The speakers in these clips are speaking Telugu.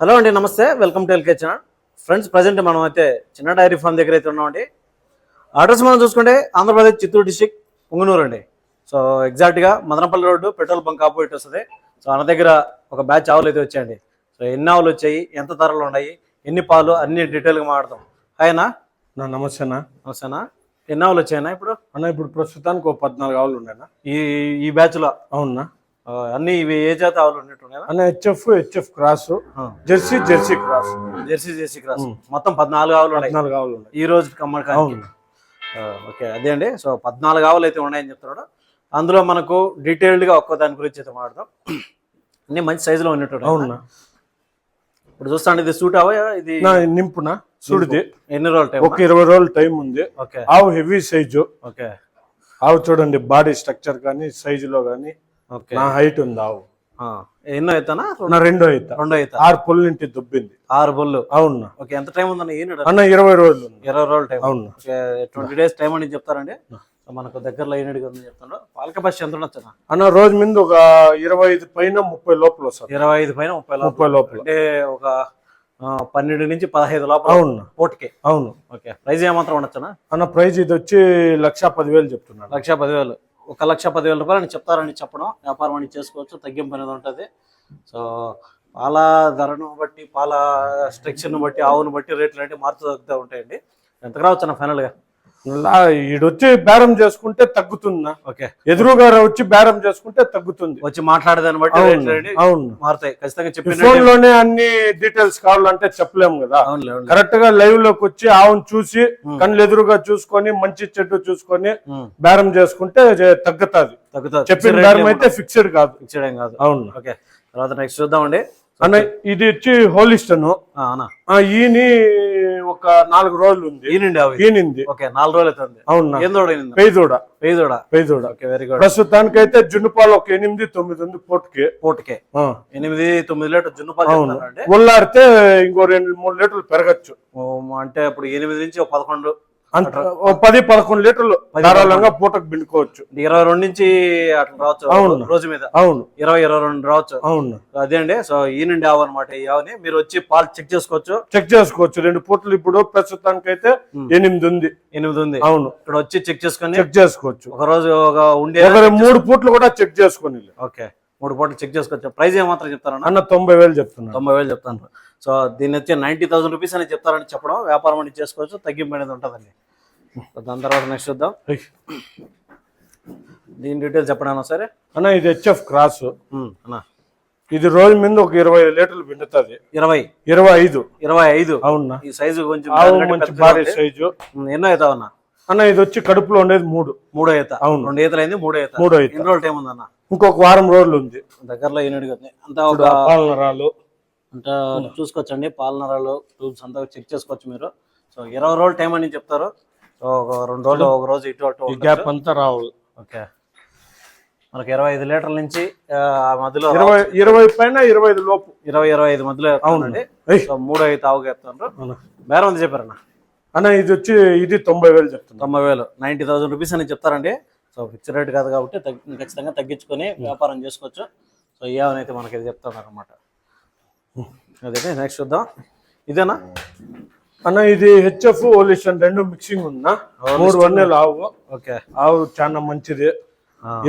హలో అండి నమస్తే. Welcome to LK channel. Friends present మనం అయితే చిన్న డైరీ ఫామ్ దగ్గర అయితే ఉన్నామండి. అడ్రస్ మనం చూసుకుంటే ఆంధ్రప్రదేశ్ చిత్తూరు డిస్టిక్ పుంగనూరు అండి. సో ఎగ్జాక్ట్గా Madanapalle road petrol bunk opposite వస్తుంది. సో అన్న దగ్గర ఒక బ్యాచ్ ఆవులు అయితే వచ్చాయండి. సో ఎన్ని ఆవులు వచ్చాయి ఎంత ధరలు ఉన్నాయి ఎన్ని పాలు అన్ని డీటెయిల్గా మాట్లాడదాం హాయ్నా నా నమస్తే అన్న. నమస్తేనా ఎన్ని ఆవులు వచ్చాయన్నా ఇప్పుడు? అన్న ఇప్పుడు ప్రస్తుతానికి ఒక పద్నాలుగు ఆవులు ఉన్నాయన్న. ఈ ఈ బ్యాచ్లో? అవునా? అన్ని ఇవి ఏ జాత ఆవులు ఉన్నట్టున్నాయా? అన్న HF HF cross Jersey Jersey cross. Jersey Jersey cross. మొత్తం పద్నాలుగు ఆవులు పద్నాలుగు ఆవులు ఈ రోజు అవును. ఓకే అదే అండి. సో పద్నాలుగు ఆవులు అయితే ఉన్నాయని చెప్తున్నాడు. అందులో మనకు డీటెయిల్డ్గా ఒక్కో దాని గురించి అయితే మాట్లాడదాం. అన్ని మంచి సైజులో ఉన్నట్టు అవునా? ఇప్పుడు చూస్తాను ఇది సూట్ అవా ఇది నింపున? సుడిది ఎన్ని రోజులు టైం? ఒక ఇరవై రోజులు టైం ఉంది. ఓకే. ఆవు హెవీ సైజు. ఓకే. ఆవు చూడండి బాడీ స్ట్రక్చర్ కానీ సైజులో కానీ నా హైట్ ఉంది ఆవు ఎన్నో అవుతానా రెండో అయిత రెండో అవుతా ఆరు పుల్లింటి దుబ్బింది. ఆరు బొల్లు అవునా. ఓకే ఎంత టైం ఉందన్న ఈనాడు అన్న ఇరవై రోజులు ఇరవై రోజులు టైం అవును. ట్వంటీ డేస్ టైం అని చెప్తారండి. మనకు దగ్గరలో ఈనాడుగా ఉందని చెప్తున్నాడు పాలక బస్ ఎంత ఉండొచ్చు అన్న? రోజు మీద ఒక ఇరవై ఐదు పైన ముప్పై లోపల వస్తుంది. ఇరవై ఐదు పైన ముప్పై ముప్పై లోపల. అంటే ఒక పన్నెండు నుంచి పదహైదు లోపల అవును. కోటికి. అవును. ఓకే ప్రైజ్ ఏమాత్రం ఉండొచ్చునా అన్న? ప్రైజ్ ఇది వచ్చి లక్ష పదివేలు చెప్తున్నాను లక్ష పదివేలు. ఒక లక్ష పదివేల రూపాయలు అని చెప్తారని చెప్పడం వ్యాపారం అని చేసుకోవచ్చు తగ్గింపు అనేది ఉంటుంది. సో పాల ధరను బట్టి పాల స్ట్రక్చర్ను బట్టి ఆవును బట్టి రేట్లు అంటే మార్పు తగ్గుతూ ఉంటాయండి. ఎంత రావచ్చు అన్న ఫైనల్గా. ఈడొచ్చి బేరం చేసుకుంటే తగ్గుతుందా ఓకే. ఎదురుగా వచ్చి బేరం చేసుకుంటే తగ్గుతుంది. వచ్చి మాట్లాడేదాన్ని బట్టి అవును మారుతాయి. ఖచ్చితంగా ఈ ఫోన్లోనే అన్ని డీటెయిల్స్ కావాలంటే చెప్పలేము కదా. కరెక్ట్గా లైవ్లోకి వచ్చి ఆవును చూసి కళ్ళు ఎదురుగా చూసుకొని మంచి చెట్టు చూసుకొని బేరం చేసుకుంటే తగ్గుతాది. తగ్గుతుంది. చెప్పిన బేరం అయితే ఫిక్స్డ్ కాదు. ఫిక్స్డ్ ఏం కాదు. అవును. ఓకే. తర్వాత నెక్స్ట్ చూద్దామండి. అన్న ఇది వచ్చి హోలిస్టన్. ఈని ఒక నాలుగు రోజులు ఉంది. ఈనండి అవి? ఈనింది. ఓకే నాలుగు రోజులు అవుతుంది. అవునా? పెయ్యదోడ ఓకే వెరీ గుడ్ ప్రస్తుతానికైతే జున్నుపాలు ఒక ఎనిమిది తొమ్మిది ఉంది పోటుకి పూటకే. ఎనిమిది తొమ్మిది లీటర్ జున్ను పాలు అవును ఉల్లారితే ఇంకో రెండు మూడు లీటర్లు పెరగచ్చు. అంటే ఇప్పుడు ఎనిమిది నుంచి ఒక పదకొండు పది పదకొండు లీటర్లు ధారాళంగా పూటకు పిండుకోవచ్చు. ఇరవై రెండు నుంచి అట్లా రావచ్చు అవును. రోజు మీద. అవును. ఇరవై ఇరవై రెండు రావచ్చు. అవును. అదే అండి. సో ఈ నుండి ఆవు అనమాట ఈ ఆవుని. మీరు వచ్చి పాలు చెక్ చేసుకోవచ్చు. చెక్ చేసుకోవచ్చు. రెండు పూటలు ఇప్పుడు ప్రస్తుతానికి అయితే ఎనిమిది ఉంది. ఎనిమిది ఉంది. అవును. ఇక్కడ వచ్చి చెక్ చేసుకొని చెక్ చేసుకోవచ్చు. ఒక రోజు ఒక ఉండే మూడు పూట్లు కూడా చెక్ చేసుకొని ఓకే. మూడు పూటలు చెక్ చేసుకోవచ్చు. ప్రైస్ ఏమాత్రం చెప్తారన్న? అన్న తొంభై వేలు చెప్తున్నా తొంభై వేలు చెప్తాను. సో దీని వచ్చి నైన్టీ థౌసండ్ రూపీస్ అని చెప్తారని చెప్పడం వ్యాపారం అని చేసుకోవచ్చు తగ్గింపు అనేది ఉంటుందండి. దాని తర్వాత నెక్స్ట్ చూద్దాం. దీని డీటెయిల్స్ చెప్పడాను సరే. అన్న ఇది హెచ్ఎఫ్ క్రాస్ అన్న. ఇది రోజు మీద ఒక ఇరవై లీటర్లు పిండుతుంది. ఇరవై. ఇరవై ఐదు. ఇరవై ఐదు. అవునా? ఈ సైజు కొంచెం మంచి భారీ. సైజు ఎన్నో అవుతావు అన్న? అన్న ఇది వచ్చి కడుపులో ఉండేది మూడు. మూడో ఈత. అవును. రెండు ఈతలు అయింది మూడో ఈత. మూడో ఈత. ఎన్ని రోజులు టైం ఉందన్న ఇంకొక వారం రోజులు ఉంది. దగ్గరలో ఉంది అంతా పాలనరాలు అంతా చూసుకోవచ్చండి. పాలనరాలు ట్యూబ్స్ అంతా చెక్ చేసుకోవచ్చు మీరు. సో ఇరవై రోజులు టైం అని చెప్తారు. సో ఒక రెండు రోజులు ఒక రోజు ఇటు అటు. గ్యాప్ అంతా రావాలి ఓకే. మనకి ఇరవై ఐదు లీటర్ల నుంచి మధ్యలో ఇరవై ఇరవై పైన ఇరవై ఐదు లోపు. ఇరవై ఇరవై ఐదు మధ్యలో అవునండి. సో మూడు ఐదు తావుగా చెప్తారు అవునా. బేరం ఉంది చెప్పారన్న. అన్న ఇది వచ్చి ఇది తొంభై వేలు చెప్తున్నా. తొంభై వేలు. నైంటీ థౌసండ్ రూపీస్ అని చెప్తారండి. సో ఫిక్స్డ్ రేట్ కాదు కాబట్టి ఖచ్చితంగా తగ్గించుకొని వ్యాపారం చేసుకోవచ్చు. సో ఈ మనకి ఇది చెప్తున్నారు అనమాట అదే నెక్స్ట్ చూద్దాం. ఇదేనా? అన్న ఇది హెచ్ఎఫ్ ఓలిషన్ రెండు మిక్సింగ్ ఉందా? మూడు వన్నెలు ఆవు. ఓకే. ఆవు చాలా మంచిది.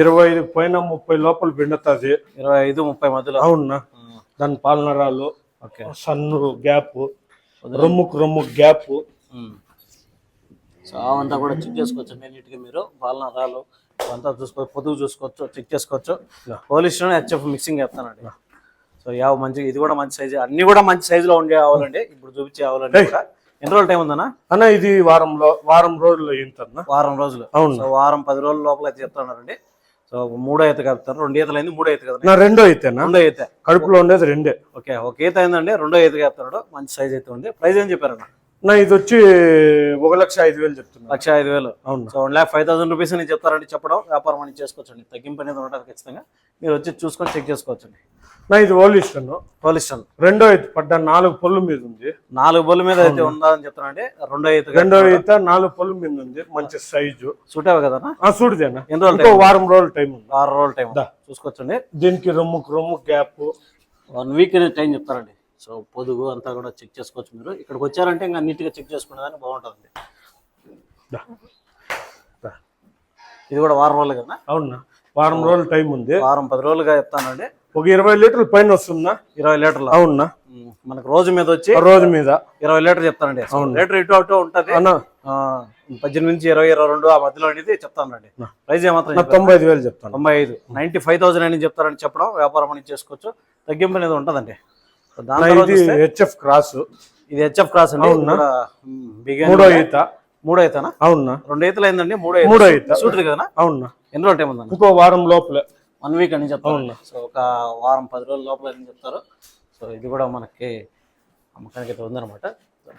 ఇరవై ఐదు పైన ముప్పై లోపల పిండుతుంది. ఇరవై ఐదు ముప్పై మధ్యలో. అవునా? దాని పాలనరాలు ఓకే. సన్ను గ్యాప్ రొమ్ముకు రొమ్ము గ్యాప్. సో అవంతా కూడా చెక్ చేసుకోవచ్చు నీట్గా మీరు. పాలన రాలు అవంతా చూసుకోవచ్చు పొదుగు చూసుకోవచ్చు. చెక్ చేసుకోవచ్చు పోలీస్ హెచ్ఎఫ్ మిక్సింగ్ చెప్తానండి సో యావ మంచి ఇది కూడా మంచి సైజు అన్ని కూడా మంచి సైజులో ఉండే ఆవులండి. ఇప్పుడు చూపించే ఆవులండి కూడా. ఎన్ని రోజులు టైం ఉందన్నా? అన్న ఇది వారంలో వారం రోజుల్లో వారం రోజులు. అవును. సో వారం పది రోజుల లోపల అయితే చెప్తున్నారండి సో మూడో ఈత కలుపుతారు. రెండు ఈతలు అయింది మూడో ఈత కదా రెండో అయితేనా రెండో ఈత. కడుపులో ఉండేది రెండే. ఓకే ఒక ఈత అయిందండి రెండో ఈత చెప్తున్నాడు మంచి సైజ్ అయితే ఉంది. ప్రైస్ ఏం చెప్పారన్న? నా ఇది వచ్చి ఒక లక్ష ఐదు వేలు చెప్తున్నా లక్ష ఐదు వేలు. అవును. So one lakh five thousand rupees అని చెప్తారండి చెప్పడం. వ్యాపారం అని చేసుకోవచ్చండి. తగ్గింపు అనేది ఉంటుంది ఖచ్చితంగా. మీరు వచ్చి చూసుకొని చెక్ చేసుకోవచ్చండి. నా ఇది ఓలిస్టన్ పోలిస్టన్ రెండో అయితే పడ్డ నాలుగు పళ్ళు మీద ఉంది. నాలుగు బొల్ల మీద అయితే ఉందని చెప్తానండి రెండో ఈత రెండో అయితే నాలుగు పళ్ళు మీద ఉంది. మంచి సైజు. సూటేవే కదనా ఆ చూడదేనా ఎన్ని రోజులు వారం రోజులు టైం ఉంది. ఆరు రోజుల టైం చూసుకోవచ్చండి. దీనికి రొమ్ముకు రొమ్ము గ్యాప్. వన్ వీక్ అనేది టైం చెప్తారండి. సో పొదుగు అంతా కూడా చెక్ చేసుకోవచ్చు మీరు. ఇక్కడికి వచ్చారంటే ఇంకా నీట్గా చెక్ చేసుకునేదాన్ని బాగుంటుంది దా. దా. ఇది కూడా వారం రోజులు కదా అవునా వారం రోజులు టైం ఉంది. వారం పది రోజులుగా చెప్తానండి. ఒక ఇరవై లీటర్ల పైన వస్తుందా? ఇరవై లీటర్లు? అవునా? మనకు రోజు మీద వచ్చి రోజు మీద. ఇరవై లీటర్ చెప్తానండి. లీటర్ ఇటు అటు ఉంటది. పద్దెనిమిది నుంచి ఇరవై ఇరవై రెండు ఆ మధ్యలో అనేది చెప్తానండి. ప్రైజ్ ఏమాత్రం? తొంభై ఐదు వేలు చెప్తాను. తొంభై ఐదు. నైన్టీ ఫైవ్ థౌసండ్ అని చెప్తారని చెప్పడం వ్యాపారం అని చేసుకోవచ్చు. తగ్గింపు అనేది ఉంటదండి. HF cross. ఇది హెచ్ఎఫ్ క్రాస్ అండి. మూడో ఈత. మూడో అయితేనా అవునా? రెండు ఈతలు అయిందండి మూడో మూడో ఈత. ఈత సూట్ కదా? అవునా? ఎన్ని రోజులు టైం ఉందండి? ఇంకో వారం లోపలే. వన్ వీక్ అని చెప్తాను సో ఒక వారం పది రోజుల లోపల అని చెప్తారు. సో ఇది కూడా మనకి అమ్మకానికి అయితే ఉందన్నమాట.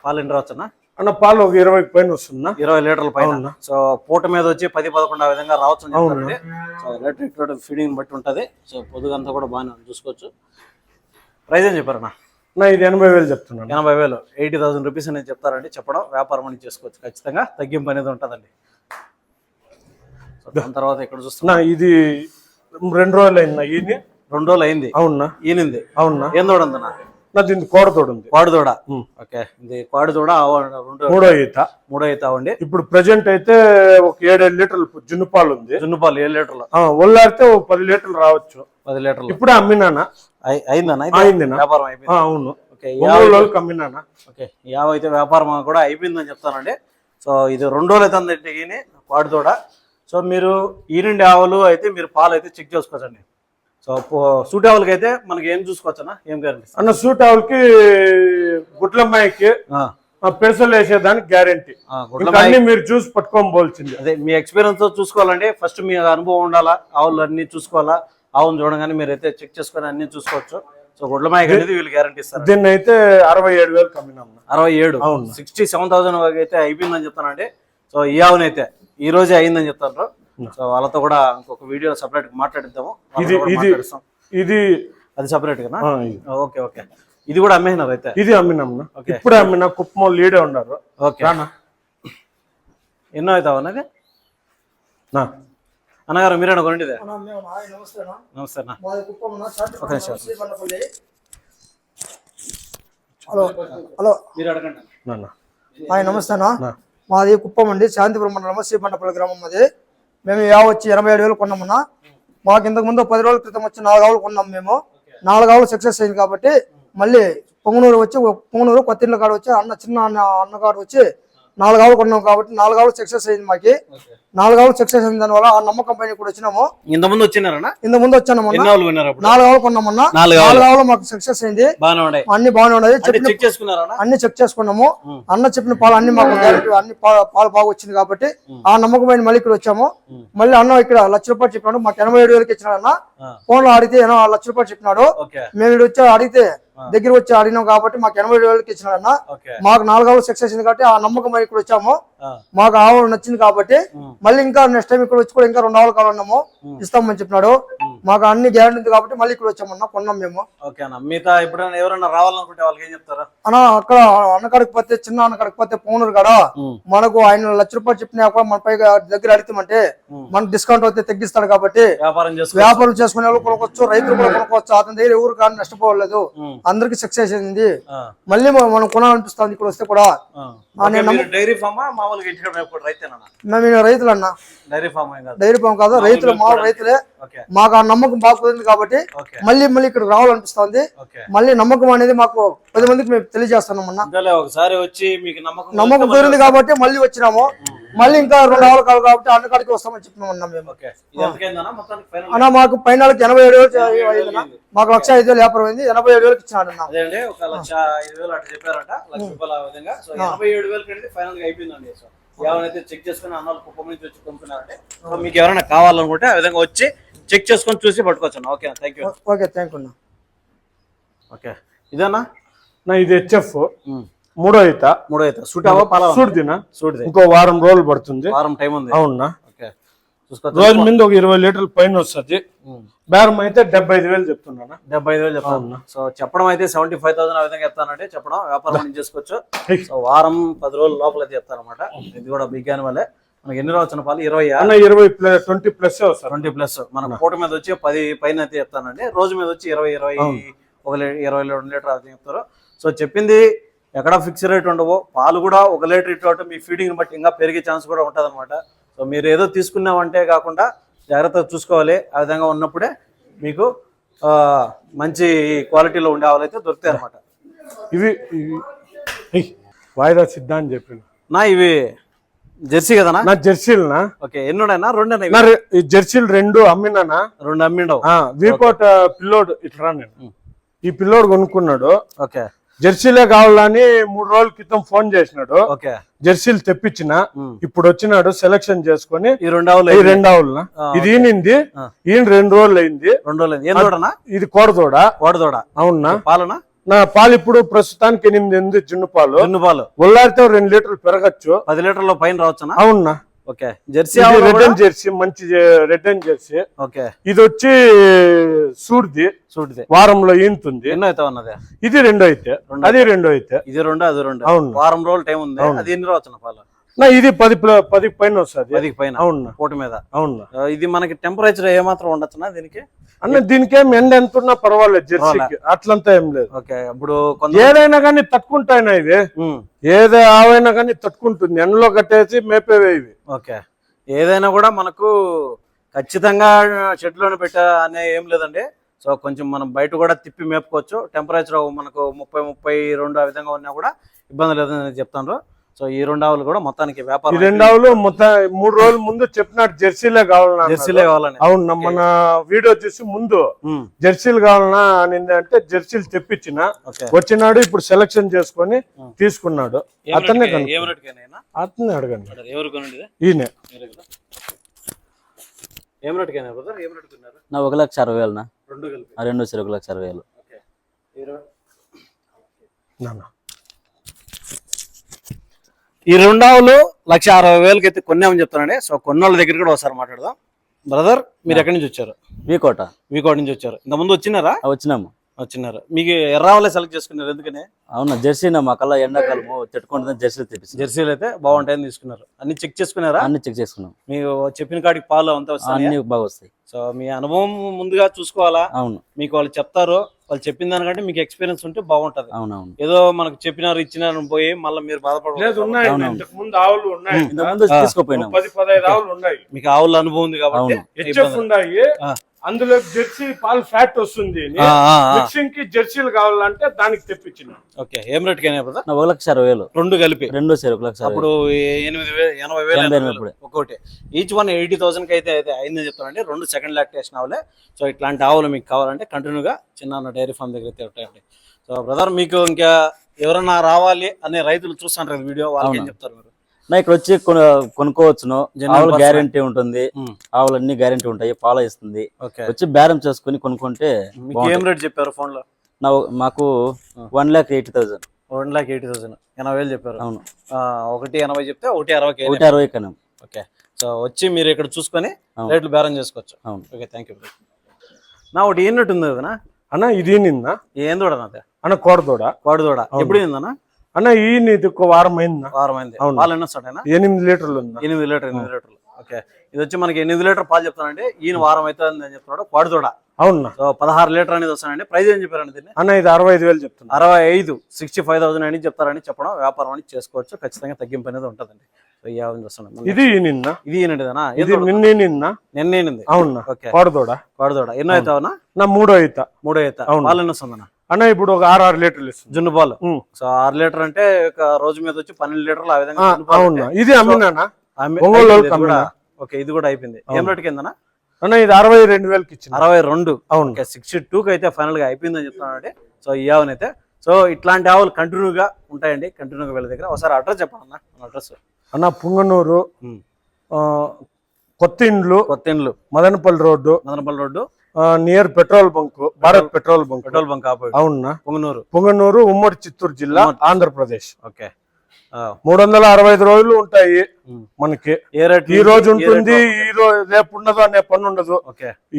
పాలు ఎన్ని రావచ్చునా అన్న? పాలు ఒక ఇరవై పైన వస్తుందా ఇరవై లీటర్ల పైన. సో పూట మీద వచ్చి పది పదకొండు ఆ విధంగా రావచ్చు సో లీటర్ ఫీడింగ్ బట్టి ఉంటది. సో పొదుగంతా కూడా బాగానే చూసుకోవచ్చు. ప్రైస్ ఏం చెప్పారన్నా నా ఇది ఎనభై వేలు చెప్తున్నాను. ఎనభై వేలు. ఎయిటీ థౌసండ్ రూపీస్ అనేది చెప్తారండి. చెప్పడం వ్యాపారం అని చేసుకోవచ్చు. ఖచ్చితంగా తగ్గింపు అనేది ఉంటుందండి. దాని తర్వాత ఇక్కడ చూస్తున్నా. ఇది రెండు రోజులు అయిందా ఇది రెండు రోజులు అయింది అవునా? ఈనింది అవునా? ఏం దూడందన్నా నా దీనికి కోడతోడు ఉంది. కోడి దూడ ఓకే. ఇది కోడి దూడ ఆవు రెండు మూడో ఈత. మూడో అవుతావండి ఇప్పుడు ప్రజెంట్ అయితే ఒక ఏడేడు లీటర్లు జున్ను పాలు ఉంది. జున్ను పాలు ఏడు లీటర్లు. ఆ, ఒళ్ళాడితే ఒక పది లీటర్లు రావచ్చు. పది లీటర్లు. ఇప్పుడే అమ్మినానా? అయి- అయిందన్నా? ఇది? అయిందినా? వ్యాపారం అయిపోయింది. అవును. ఓకే వాళ్ళకి అమ్మినానా? ఓకే యావ అయితే వ్యాపారం కూడా అయిపోయిందని చెప్తానండి. సో ఇది రెండు రోజులు అవుతుంది ఈయన వాడితోడ సో మీరు ఈ నుండి ఆవులు అయితే మీరు పాలు అయితే చెక్ చేసుకోవచ్చండి. సో సూటి ఆవులకి అయితే మనకి ఏం చూసుకోవచ్చనా ఏం గ్యారంటీ అన్న సూట్ ఆవులకి గుడ్లమ్మాయికి పెసలు వేసేదానికి గ్యారంటీ అన్ని మీరు చూసి పట్టుకొని పోల్సింది అదే మీ ఎక్స్పీరియన్స్తో చూసుకోవాలండి. ఫస్ట్ మీ అనుభవం ఉండాలా? ఆవులు అన్ని చూసుకోవాలా? ఆవును చూడగానే మీరు అయితే చెక్ చేసుకొని అన్ని చూసుకోవచ్చు. సో గుడ్ల మాయకి అనేది వీళ్ళు గ్యారంటీ ఇస్తారు దీన్ని అయితే అరవై ఏడు వేలు కమ్మినాం అరవై ఏడు. అవును. సిక్స్టీ సెవెన్ థౌసండ్ అయితే అయిపోయిందని చెప్తానండి సో ఈ ఆవునైతే ఈ రోజే అయిందని చెప్తారు. సో వాళ్ళతో కూడా ఇంకొక వీడియో సపరేట్ మాట్లాడిద్దాము. ఇది ఇది అది సపరేట్ కదా ఇది. Okay okay. ఇది కూడా అమ్మేసినారు అయితే? ఇది అమ్మినాం ఓకే. ఇప్పుడే అమ్మినా కుప్పం లీడే ఉన్నారు. ఓకే. ఎన్నో అవుతావు అన్నది? నా. అన్నగారు మీరేనా హాయ్ నమస్తే అన్నా. ఒక నిమిషం. హలో. హలో. మీరు అడగండి. నాన్న. హాయ్ నమస్తే అన్న. మాది కుప్పం అండి శాంతిపురం శ్రీ శ్రీబండపల్లి గ్రామం అది. మేము యా వచ్చి ఎనభై ఏడు వేలు కొన్నామన్నా మాకు ఇంతకు ముందు పది రోజుల క్రితం వచ్చి నాలుగు ఆవులు కొన్నాం మేము. నాలుగు ఆవులు సక్సెస్ అయింది కాబట్టి మళ్ళీ పొంగనూరు వచ్చి పొంగనూరు కొత్తిళ్ళ కాడ వచ్చి అన్న చిన్న అన్న అన్న కాడ వచ్చి నాలుగు ఆవులు కొన్నాం కాబట్టి నాలుగు ఆవులు సక్సెస్ అయింది మాకి. నాలుగు ఆవులు సక్సెస్ అయిన దానివల్ల ఆ నమ్మకం పైన కూడా వచ్చినాము. ఇంత ముందు ఎన్ని ఆవులు విన్నారు అప్పుడు? నాలుగు ఆవులు కొన్నామన్నా నాలుగు ఆవులు. మాకు సక్సెస్ అయింది. అన్ని బాగానే ఉన్నాయి. అన్ని చెక్ చేసుకున్నాము. అన్న చెప్పిన పాలు అన్ని మాకు అన్ని పాలు బాగా వచ్చింది కాబట్టి ఆ నమ్మకమైన మళ్ళీ ఇక్కడ వచ్చాము మళ్ళీ అన్న ఇక్కడ లక్ష రూపాయలు చెప్పినాడు. మాకు ఎనభై ఏడు వేలకి ఇచ్చినాడు అన్న. ఫోన్లో అడిగితే లక్ష రూపాయలు చెప్పినాడు. మేము ఇక్కడ వచ్చి అడిగితే దగ్గర వచ్చి అడిగినాం కాబట్టి మాకు ఎనభై వేలకి ఇచ్చినాడు అన్న ఓకే. మాకు నాలుగు సక్సెస్ అయింది కాబట్టి ఆ నమ్మకం ఇక్కడ వచ్చాము. మాకు ఆవు నచ్చింది కాబట్టి మళ్ళీ ఇంకా నెక్స్ట్ టైం ఇక్కడ వచ్చి కూడా ఇంకా రెండు ఆవులు కావాలన్నాము. ఇస్తామని చెప్పినాడు. మాకు అన్ని గ్యారెంటీ ఉంది కాబట్టి మళ్ళీ ఇక్కడ వచ్చామన్నా కొన్నాం మేము. ఓకే అన్న. మిగతా ఎప్పుడైనా ఎవరైనా రావాలనుకుంటే వాళ్ళకి ఏం చెప్తారా? అన్న అక్కడ అన్నకాడికి పోతే చిన్న అన్నకాడికి పోతే పోనరు కదా. మనకు ఆయన లక్ష రూపాయలు చెప్పినా కూడా మన పైగా దగ్గర అడిగితే మనకు డిస్కౌంట్ అయితే తగ్గిస్తాడు కాబట్టి వ్యాపారం వ్యాపారం చేసుకునే వాళ్ళు కొనుక్కోవచ్చు రైతులు కూడా కొనుక్కోవచ్చు అతని దగ్గర ఎవరు కానీ నష్టపోలేదు ఉం. అందరికి సక్సెస్ అయింది. మళ్ళీ మనం- కొనాలనిపిస్తుంది ఇక్కడ వస్తే కూడా. డైరీ ఫామా? మామూలుగా ఇంటికి మేము రైతులు అన్న డైరీ ఫామ్ డైరీ ఫామ్ కాదు రైతులు మా రైతులే. మాకు ఆ నమ్మకం బాగా కుదిరింది కాబట్టి మళ్ళీ మళ్ళీ ఇక్కడ రావాలనిపిస్తుంది. మళ్ళీ నమ్మకం అనేది మాకు పది మందికి మేము తెలియజేస్తున్నాం అన్న. ఒకసారి వచ్చి మీకు నమ్మకం నమ్మకం కుదిరింది కాబట్టి మళ్ళీ వచ్చినాము. మళ్ళీ ఇంకా రెండు ఆవులు కావాలి కాబట్టి అన్న కాడికి వస్తామని చెప్పినాం అన్న మేము. అన్న మాకు పైన ఎనభై ఏడు వేలు అయిందన్న. మాకు లక్ష ఐదు వేలు వ్యాపారం అయింది. ఎనభై ఏడు వేలకు ఇచ్చినాడు అన్న. అదే ఒక లక్ష ఐదు వేలు అట్లా చెప్పారట. లక్ష రూపాయల ఆ విధంగా. సో ఎనభై ఏడు వేలు అనేది ఫైనల్గా అయిపోయిందండి. సో ఎవరైతే చెక్ చేసుకుని అన్నాలు కుప్పం నుంచి వచ్చి కొనుక్కున్నారంటే సో మీకు ఎవరైనా కావాలనుకుంటే ఆ విధంగా వచ్చి చెక్ చేసుకొని చూసి పట్టుకోవచ్చు okay thank you okay thank you అన్న. ఓకే. ఇదేనా నా ఇది హెచ్ఎఫ్. మూడో ఈత. మూడో అయితే సూట్ అవ్వ పాల సూట్ దినా? సూట్ ఇంకో వారం రోజులు పడుతుంది. వారం టైం ఉంది. అవునా? రోజు మీద ఒక ఇరవై లీటర్ల పైన వస్తుంది. బేరం అయితే డెబ్బై ఐదు వేలు చెప్తున్నానా? డెబ్బై ఐదు వేలు చెప్తాను. సో చెప్పడం అయితే సెవెంటీ ఫైవ్ థౌసండ్ ఆ విధంగా చెప్తానంటే చెప్పడం వ్యాపారం చేసుకోవచ్చు. సో వారం పది రోజుల లోపల అయితే చెప్తారనమాట ఇది కూడా బిగ్ వల్లే మనకి ఎన్ని రోజు వచ్చిన పాలు? ఇరవై ఇరవై plus twenty plus twenty plus. మన పూట మీద వచ్చి పది పైన అయితే చెప్తానండి. రోజు మీద వచ్చి ఇరవై ఇరవై ఒక ఇరవై రెండు లీటర్ అది చెప్తారు. సో చెప్పింది ఎక్కడ ఫిక్స్ రేట్ ఉండవు పాలు కూడా ఒక లీటర్ ఇటు మీ ఫీడింగ్ బట్టి ఇంకా పెరిగే ఛాన్స్ కూడా ఉంటుంది అనమాట సో మీరు ఏదో తీసుకున్నామంటే కాకుండా జాగ్రత్తగా చూసుకోవాలి. ఆ విధంగా ఉన్నప్పుడే మీకు మంచి క్వాలిటీలో ఉండే ఆవులు అయితే దొరుకుతాయి అనమాట ఇవి వాయిదా సిద్ధ అని చెప్పిన. నా ఇవి జెర్సీ కదనా? నా జెర్సీలనా? ఓకే ఎన్ని ఉన్నాయన్నా రెండేనా ఇవి? నా రె- ఈ జెర్సీలు రెండు అమ్మినానా? రెండు అమ్మిండవు. వీకోట పిల్లోడు ఇట్లా నేను. ఈ పిల్లోడు కొనుక్కున్నాడు. ఓకే. జెర్సీలే కావాలని మూడు రోజుల క్రితం ఫోన్ చేసినాడు. ఓకే. జెర్సీలు తెప్పించిన. ఇప్పుడు వచ్చినాడు సెలక్షన్ చేసుకొని ఈ రెండు ఆవులు ఈ ఇది ఈనింది. ఈయన రెండు రోజులు అయింది రెండు రోజులు ఏం దూడనా ఇది కోడదోడ. కోడదూడ. అవునా? పాలనా? నా పాలు ఇప్పుడు ప్రస్తుతానికి ఎనిమిది ఉంది జున్ను పాలు. జున్ను పాలు. ఉల్లారితో రెండు లీటర్లు పెరగచ్చు. పది లీటర్ల పైన రావచ్చునా? అవునా? Okay. Jersey red and Jersey మంచి రెడ్ అండ్ జెర్సీ. ఓకే. ఇది వచ్చి సూర్ది చూడితే వారంలో ఈనుతుంది. ఎన్నో అవుతావు అన్నది? ఇది రెండో అయితే. అది రెండో అయితే. ఇది రెండు అది రెండు. అవును. వారం రోజులు టైం ఉంది. అది ఎన్ని రావచ్చు పాలు? ఇది పది పది పైన వస్తుంది. పదికి పైన అవునా కోటి మీద. అవునా ఇది మనకి టెంపరేచర్ ఏమాత్రం ఉండొచ్చునా దీనికి? అన్న దీనికేం ఎండ ఎంత ఉన్నా పర్వాలేదు జెర్సీకి. అట్లంతా ఏం లేదు. ఓకే ఇప్పుడు ఏదైనా కానీ తట్టుకుంటాయినా ఉమ్, ఏదే ఆవైనా కానీ తట్టుకుంటుంది. ఎండలో కట్టేసి మేపేవే ఇవి. ఓకే. ఏదైనా కూడా మనకు ఖచ్చితంగా షెడ్లోనే పెట్టా అనే ఏం లేదండి. సో కొంచెం మనం బయట కూడా తిప్పి మేపుకోవచ్చు. టెంపరేచర్ మనకు ముప్పై ముప్పై రెండు ఆ విధంగా ఉన్నా కూడా ఇబ్బంది లేదని చెప్తాను సో ఈ రెండు ఆవులు కూడా మొత్తానికి ఈ వ్యాపారం రెండు ఆవులు మొత్తం మూడు రోజుల ముందు చెప్పినాడు జెర్సీలే కావాలన్నా జెర్సీలే కావాలని. అవును మన వీడియో చూసి ముందు జెర్సీలు కావాలన్నా అని అంటే జెర్సీలు తెప్పించిన. వచ్చినాడు ఇప్పుడు సెలక్షన్ చేసుకొని తీసుకున్నాడు. రేటుకైనా అతన్ని అడగండి. ఈయన. నా ఒక లక్ష అరవై వేలు నా. రెండు కలిపి. ఆ రెండు వచ్చారు ఒక లక్ష అరవై వేలు. ఓకే. ఇరవై నాన్న. ఈ రెండు ఆవులు లక్ష అరవై వేలకి అయితే కొన్నామని చెప్తానండి సో కొన్నోళ్ళ దగ్గర కూడా ఒకసారి మాట్లాడదాం. బ్రదర్ మీరు ఎక్కడి నుంచి వచ్చారు? వీకోట వీకోటి నుంచి వచ్చారు. ఇంత ముందు వచ్చినారా వచ్చినాము. వచ్చినారు. మీకు ఎర్రావులే సెలెక్ట్ చేసుకున్నారు ఎందుకని? అవునా జెర్సీ నా మా కల్లా ఎండాకాలము తిట్టుకుంటుంది జెర్సీలు తెప్పించి జెర్సీలు అయితే బాగుంటాయని తీసుకున్నారు. అన్ని చెక్ చేసుకున్నారా? అన్ని చెక్ చేసుకున్నాం. మీకు చెప్పిన కాడికి పాలు అంతా వస్తాయి? అన్ని బాగా వస్తాయి. సో మీ అనుభవం ముందుగా చూసుకోవాలా? అవును. మీకు వాళ్ళు చెప్తారు. వాళ్ళు చెప్పిన దానికంటే మీకు ఎక్స్పీరియన్స్ ఉంటే బాగుంటది. అవునవును. ఏదో మనకు చెప్పినారు ఇచ్చినారు పోయి మళ్ళీ మీరు లేదు బాధపడలేదు మీకు ఆవుల అనుభవం ఉంది కాబట్టి అందులో జెర్సీ పాలు ఫ్యాట్ వస్తుంది. మిక్సింగ్కి జెర్సీలు కావాలంటే దానికి తెప్పించిన. ఓకే ఏం రేట్ కైనా ఒక లక్ష అరవై వేలు. రెండు కలిపి. రెండు వచ్చారు ఒక లక్ష అప్పుడు ఎనిమిది వేలు ఎనభై వేలు? ఒక్కొక్కటి ఈచ్ వన్ ఎయిటీ థౌసండ్కి అయితే అయితే అయిందని చెప్తానండి రెండు సెకండ్ లాక్టేషన్ ఆవులే. సో ఇట్లాంటి ఆవులు మీకు కావాలంటే కంటిన్యూగా చిన్న డైరీ ఫామ్ దగ్గర అయితే ఉంటాయండి. సో బ్రదర్ మీకు ఇంకా ఎవరన్నా రావాలి అనే రైతులు చూస్తుంటారు వీడియో వాళ్ళకి ఏం. చెప్తారు మీరు? నా ఇక్కడ వచ్చి కొను- కొనుక్కోవచ్చును. ఆవులు. గ్యారంటీ ఉంటుంది. ఉమ్, ఆవులు అన్ని గ్యారంటీ ఉంటాయి పాలు ఇస్తుంది వచ్చి బేరం చేసుకుని కొనుక్కుంటే మీకు బాగుంటుంది. ఏం రేట్ చెప్పారు ఫోన్లో నా మాకు one lakh eighty thousand one lakh eighty thousand ఎనభై వేలు చెప్పారు. అవును. ఆ, ఒకటి ఎనభై చెప్తే ఒకటి అరవైకి ఒకటి అరవై కన్నా. ఓకే. సో వచ్చి మీరు ఇక్కడ చూసుకొని. రేట్లు బేరం చేసుకోవచ్చు. అవును. ఓకే థ్యాంక్ యూ నా ఒకటి ఏనట్టు ఉంది కదనా అన్న ఇది నిన్న ఏం దూడ నాదే? అన్న కోడదోడ? కోడి దూడ అవును. ఎప్పుడు ఏందన్నా అన్న ఈ నీది ఒక వారం అయిందా వారం అయింది అవును. పాలు ఎన్ని వస్తాడైనా ఎనిమిది లీటర్లు ఉందా ఎనిమిది లీటర్ ఎనిమిది లీటర్లు. ఓకే. ఇది వచ్చి మనకి ఎనిమిది లీటర్ పాలు చెప్తానండి. ఈయన వారం అవుతుంది అని చెప్తున్నాడు. కోడి దూడ అవునా సో పదహారు లీటర్ అనేది వస్తానండి. ప్రైస్ ఏం చెప్పారండి దీన్ని? అన్న ఇది అరవై ఐదు వేలు చెప్తున్నా. అరవై ఐదు సిక్స్టీ ఫైవ్ థౌసండ్ అని చెప్తారని చెప్పడం వ్యాపారం అని చేసుకోవచ్చు. ఖచ్చితంగా తగ్గింపు అనేది ఉంటుందండి. ఇది నిన్న ఇది ఈయనటిదేనా ఇది నిన్న నిన్న నిన్నేనింది అవునా ఓకే. కోడదోడ కోడి దూడ ఎన్నో అవుతావనా నా మూడో అయిత మూడో అవుతా అవును. పాలు ఎన్ని వస్తుందన్నా అన్న ఇప్పుడు ఒక ఆరు ఆరు లీటర్లు ఇస్తుంది. జున్ను పాలు. సో ఆరు లీటర్ అంటే ఒక రోజు మీద వచ్చి పన్నెండు లీటర్లు ఆ విధంగా ఆ, జున్ను పాలు అవునా? ఉంటాయి. ఇది అమ్మినానా అమ్మి- ఒంగోలు అయిపోయింది వాళ్ళకి ఇది కూడా. అమ్మినా? ఓకే ఇది కూడా అయిపోయింది. ఏం. రేటు కిందనా? అన్న ఇది అరవై రెండు వేలకి ఇచ్చిన అరవై రెండు. అవును. సిక్స్టీ టూకి అయితే ఫైనల్గా అయిపోయిందని చెప్తున్నానండి. సో ఈ ఆవునైతే సో ఇట్లాంటి ఆవులు కంటిన్యూగా ఉంటాయండి. కంటిన్యూగా వీళ్ళ దగ్గర. ఒకసారి అడ్రస్ చెప్పండి అన్న అడ్రస్. అన్న పుంగనూరు ఆ, కొత్త ఇండ్లు కొత్త ఇండ్లు Madanapalle road Madanapalle road. Near petrol bunk Bharat petrol bunk. Petrol bunk అవునా? పొంగనూరు. పుంగనూరు ఉమ్మడి చిత్తూరు జిల్లా. ఆంధ్రప్రదేశ్. ఓకే. మూడు వందల అరవై ఐదు రోజులు ఉంటాయి మనకి. ఈ రోజు ఉంటుంది ఈ రోజు రేపు ఉండదు అనే పని ఉండదు.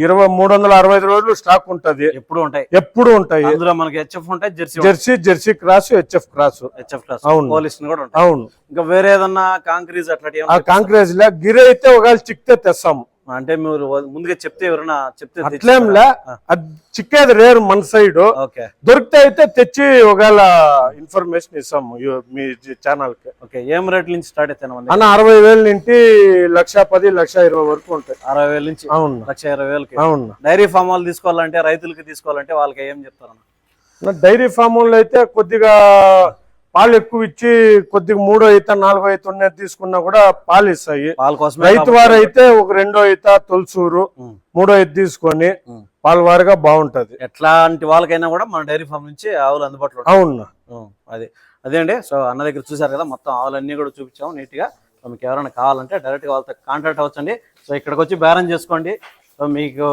ఇరవై మూడు వందల అరవై ఐదు రోజులు స్టాక్ ఉంటది. ఎప్పుడు ఉంటాయి. ఎప్పుడు ఉంటాయి. అందులో మనకి హెచ్ఎఫ్ ఉంటాయి Jersey Jersey Jersey cross HF cross HF అవును. కూడా అవును. ఇంకా వేరే ఏదన్నా కాంక్రీజ్ అట్లాంటి ఆ కాంక్రీజ్ లా గిరి అయితే ఒకవేళ చిక్తే తెస్తాము. అంటే మీరు ముందుగా చెప్తే ఎవరైనా చెప్తే అట్లేంలే. అది చిక్కేది రేరు మన సైడ్ ఓకే. దొరికితే అయితే తెచ్చి ఒకవేళ ఇన్ఫర్మేషన్ ఇస్తాము మీ ఛానల్కి ఓకే ఏం రేట్ల నుంచి స్టార్ట్ అవుతాయి అన్న అరవై వేల నుండి లక్ష పది లక్ష ఇరవై వరకు ఉంటాయి. అరవై వేల నుంచి అవును. లక్ష ఇరవై వేలకి. అవును. డైరీ ఫామ్ వాళ్ళు తీసుకోవాలంటే రైతులకి తీసుకోవాలంటే వాళ్ళకి ఏం చెప్తారన్న డైరీ ఫామ్ వాళ్ళు అయితే కొద్దిగా పాలు ఎక్కువ ఇచ్చి కొద్దిగా మూడో ఈత నాలుగో ఈత ఉన్నది తీసుకున్నా కూడా పాలు ఇస్తాయి. రైతు వారు అయితే ఒక రెండో ఈత తొలసూరు. మూడో ఈత తీసుకొని. పాల వారిగా బాగుంటది. ఎట్లాంటి వాళ్ళకైనా కూడా మన డైరీ ఫామ్ నుంచి ఆవులు అందుబాటులో. అవును. అది అదే అండి. సో అన్న దగ్గర చూసారు కదా మొత్తం ఆవులన్నీ కూడా చూపించాము నీట్గా. సో మీకు ఎవరైనా కావాలంటే డైరెక్ట్గా వాళ్ళతో కాంటాక్ట్ అవ్వచ్చండి. సో ఇక్కడికి వచ్చి బేరం చేసుకోండి. సో మీకు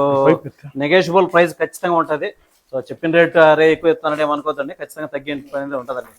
నెగోషియబుల్ ప్రైస్ ఖచ్చితంగా ఉంటుంది. సో చెప్పిన రేట్ అరే ఎక్కువ ఇస్తానంటే ఏమనుకోవద్దండి ఖచ్చితంగా తగ్గే అనేది ఉంటుందండి.